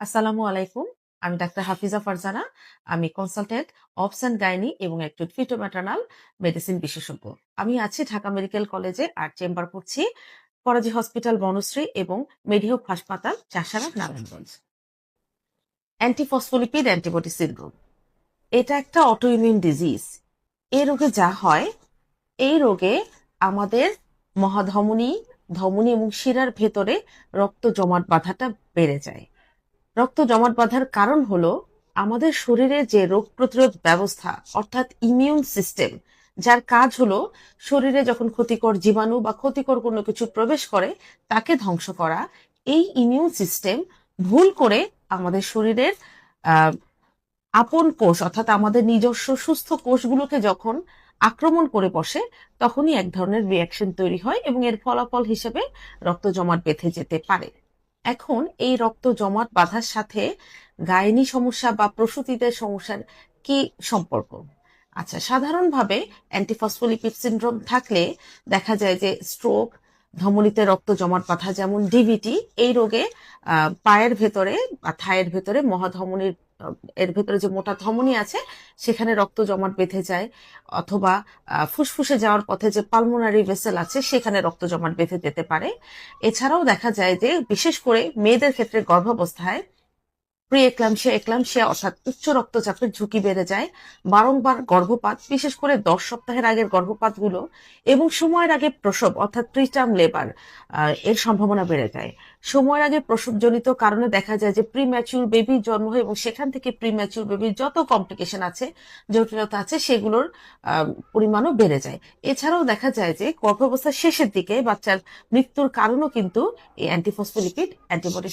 আসসালামু আলাইকুম। আমি ডাক্তার হাফিজা ফারজানা। আমি কনসালটেন্ট অবস অ্যান্ড গাইনি এবং একজন ফিটো-ম্যাটার্নাল মেডিসিন বিশেষজ্ঞ। আমি আছি ঢাকা মেডিকেল কলেজে আর চেম্বার করছি করাজি হসপিটাল বনশ্রী এবং মেডিহোপ হাসপাতাল Chashara Narayanganj. Antiphospholipid antibody syndrome এটা একটা অটোইমিউন ডিজিজ। এই রোগে যা হয়, এই রোগে আমাদের মহাধমনী, ধমনী এবং শিরার ভেতরে রক্ত জমাট বাঁধাটা বেড়ে যায়। রক্ত জমাট বাঁধার কারণ হলো আমাদের শরীরে যে রোগ প্রতিরোধ ব্যবস্থা, অর্থাৎ ইমিউন সিস্টেম যার কাজ হলো শরীরে যখন ক্ষতিকর জীবাণু বা ক্ষতিকর কোনো কিছু প্রবেশ করে, তাকে ধ্বংস করা। এই ইমিউন সিস্টেম ভুল করে আমাদের শরীরের আপন কোষ, অর্থাৎ আমাদের নিজস্ব সুস্থ কোষগুলোকে যখন আক্রমণ করে বসে, তখনই এক ধরনের রিয়াকশন তৈরি হয় এবং এর ফলাফল হিসেবে রক্ত জমাট বেঁধে যেতে পারে। এখন এই রক্ত জমাট বাঁধার সাথে গায়নি সমস্যা বা প্রসূতিদের সমস্যার কি সম্পর্ক? আচ্ছা সাধারণভাবে অ্যান্টিফসফোলিপিড সিন্ড্রোম থাকলে দেখা যায় যে স্ট্রোক ধমনীতে রক্ত জমাট বাঁধা, যেমন ডিভিটি এই রোগে পায়ের ভেতরে বা থায়ের ভেতরে মহাধমনির এর ভেতরে যে মোটা ধমনি আছে, সেখানে রক্ত জমাট বেঁধে যায়, অথবা ফুসফুসে যাওয়ার পথে যে পালমোনারি ভেসেল আছে, সেখানে রক্ত জমাট বেঁধে যেতে পারে। এছাড়াও দেখা যায় যে, বিশেষ করে মেয়েদের ক্ষেত্রে গর্ভাবস্থায় প্রি এক্লামশিয়া এক্লামশিয়া অর্থাৎ উচ্চ রক্তচাপের ঝুঁকি বেড়ে যায়। বারংবার গর্ভপাত, বিশেষ করে দশ সপ্তাহের আগের গর্ভপাতগুলো এবং সময়ের আগে প্রসব, অর্থাৎ প্রিটার্ম লেবার এর সম্ভাবনা বেড়ে যায়। সময়ের আগে প্রসবজনিত কারণে দেখা যায় যে প্রি ম্যাচিউর বেবির জন্ম হয় এবং সেখান থেকে প্রি ম্যাচিউর বেবির যত কমপ্লিকেশন আছে, জটিলতা আছে, সেগুলোর পরিমাণও বেড়ে যায়। এছাড়াও দেখা যায় যে গর্ভাবস্থার শেষের দিকে বাচ্চার মৃত্যুর কারণও কিন্তু এই অ্যান্টিফসফোলিপিড অ্যান্টিবডি